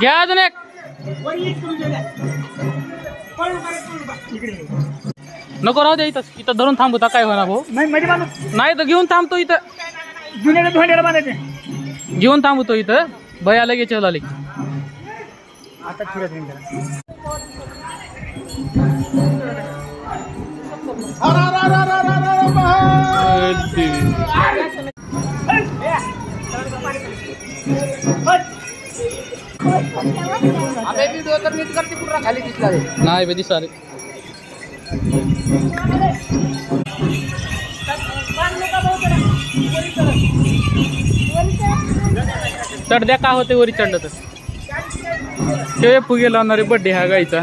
घ्या अजून एक. नको राहू दे इथं. इथं धरून थांबू काय होणार भाऊ म्हणजे माणूस नाही तर घेऊन थांबतो इथं. जुन्याला धोंड्याला बांधायचे. घेऊन थांबतो इथं. भया लगेच आली आता फिरत नाही त्याला. नाही बे दिसाले चढद्या का होते वरी चढलं तर? ते फुगे लावणारे बड्डे हा गायचा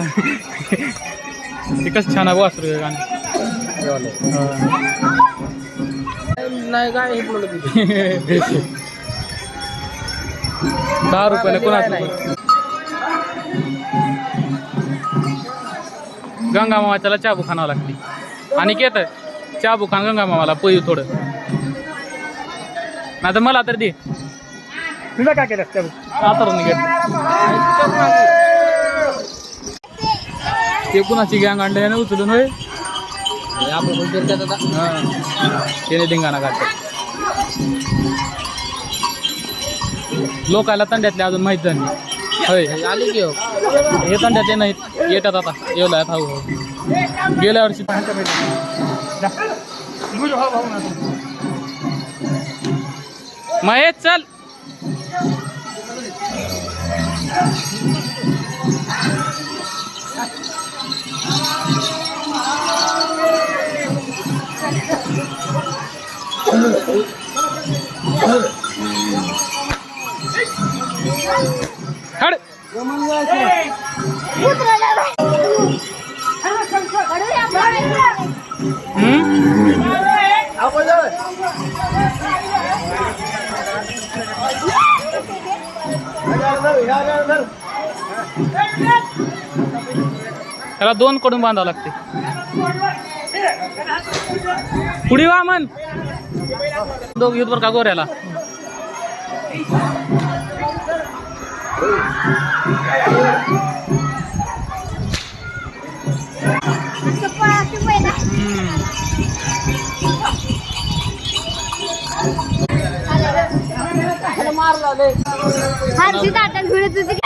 ते कसं छान आहे वासरू गाणं. नाही हे बोलत दहा रुपयाला कोणाचं गंगा मामाच्याला चाबू खाणावं लागते. आणि केत चाबू खान गंगा मामाला पळू थोडं. नाही तर मला तर दे. तुझा काय केलं त्या आता घेत ते कुणाची गँग अंड्याने उचलून होय? हा. त्याने धिंगाणा काढतात लोकायला तंड्यातले अजून माहीत झाली होय आले की हो. हे तंड्यातले नाहीत. येतात आता. येवला आहेत हो, हो. गेल्या वर्षी महेश चल. हड. त्याला दोन कडून बांधावं लागते. पुढे वा मन दोघ युद्ध का गोऱ्याला? हम्म. हरशी ताटात भिडत होती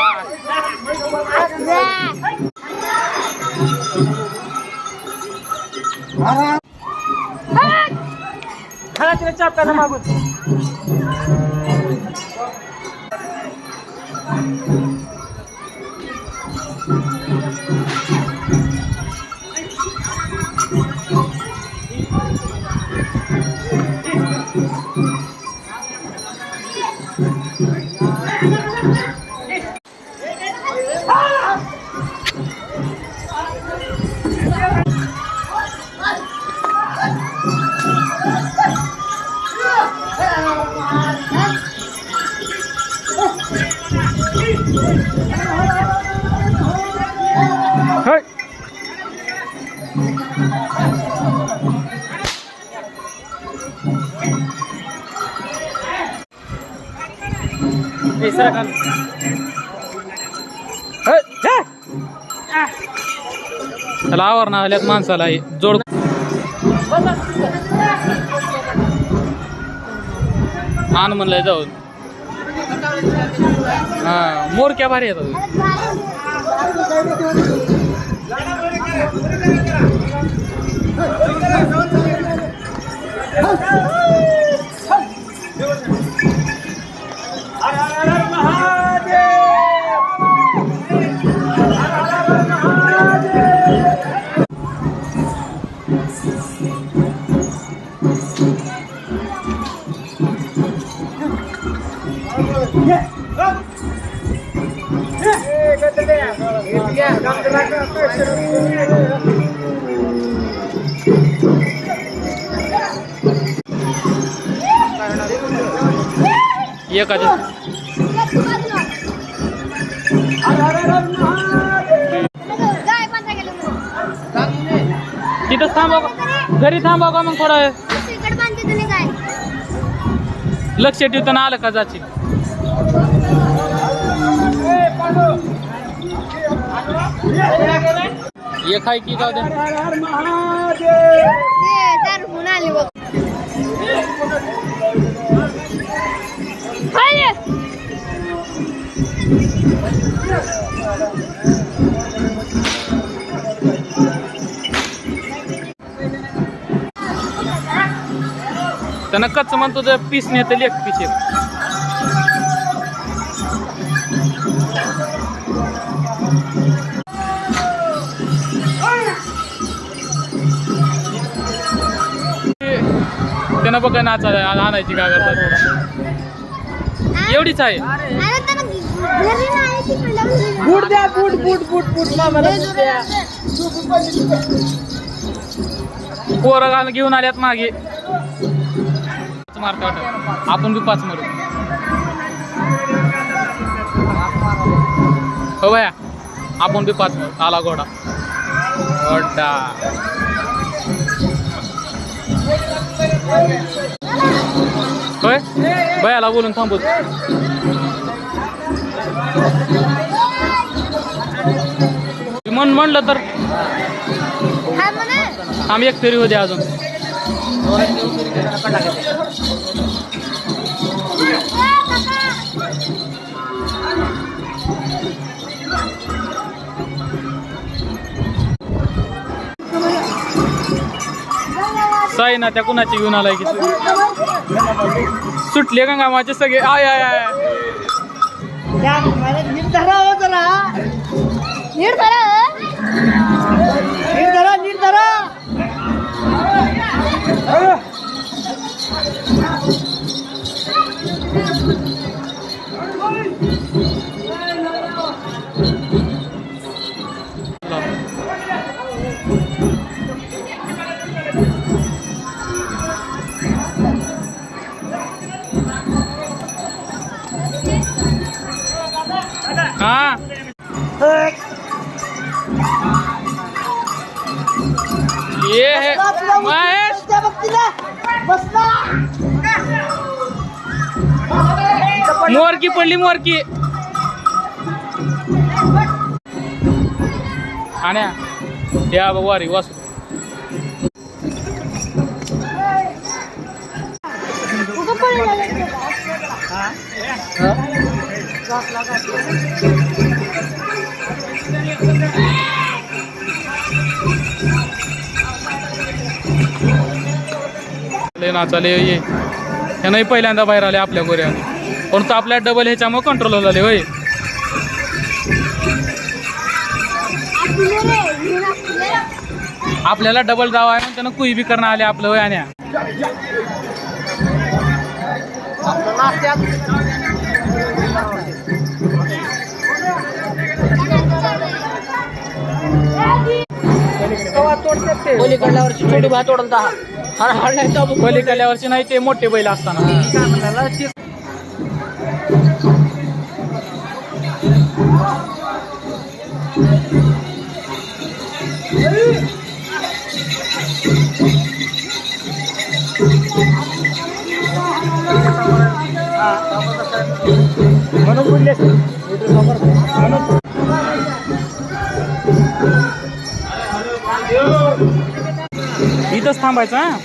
खाना तिला चापकाला मागून Thank you. त्याला आवरण आल्यात माणसाला. जोड आण म्हणलंय जाऊन. हा मोरक्या भारी येतात ¡Ay, गेलो तिथंच थांबा का? घरी थांबा का मग थोडा लक्ष ठेवताना आलं का जाची एक आहे की जाऊ द्या त्यांना कच्च म्हणतो तर पीस नेतं लेख पीस एक त्यांना बघा नाचा आणायची काय करतात. एवढीच आहे. बूट द्या बूट बूट बूट बूट मामाला बूट द्या. पोरं घालून घेऊन आल्यात मागे. पाच मारतो वाटत. आपण बी पाच मारू. हो भया आपण बी पाच मारू. आला घोडा. घोडा. होय? भयाला बोलून थांबू म्हण म्हणलं तर? हा आम्ही एक फेरी होते अजून. साई ना त्या कुणाची घेऊन आलाय की सुटले का गावाचे सगळे? आय आय आय. ಯಾಕೆ ಮನೆಗೆ ನೀರು ತರೋ ಹೋತಾರ ನೀರು ತರೋ ನೀರು ತರೋ ನೀರು ತರೋ ये है महेश। मोरकी पडली मोरकी। आणि या वारी वासू. कुठं पडलं नाचाले ये ह्यानंही पहिल्यांदा बाहेर आले आपल्या गोऱ्या. पण तो आपल्या डबल ह्याच्यामुळे कंट्रोल झाले होय. आपल्याला डबल जावा आहे म्हणून त्यानं कुई बी करणं आले आपलं होय पलीकडल्या वर्षी छोटी भात ओढल दहा. हा हाडण्याचा पलीकडल्या वर्षी नाही ते मोठे बैल असताना. म्हणून बोलले. म्हणून इथंच थांबायचं हा?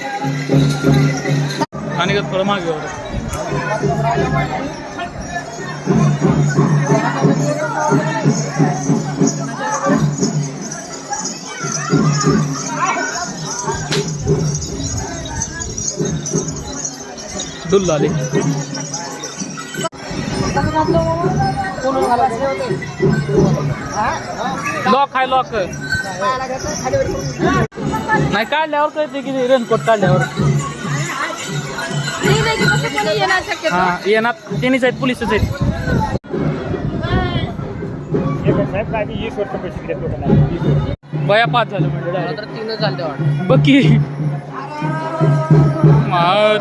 आणि थोडं मागे. डुल्ला आले लॉक आहे लॉक नाही काढल्यावर कळते की रेनकोट काढल्यावर. हा येणार. त्यांनीच आहेत पोलिसच आहेत. बया पाच झालं म्हणजे direct. तीन झाले वाटत. बघ की. मा-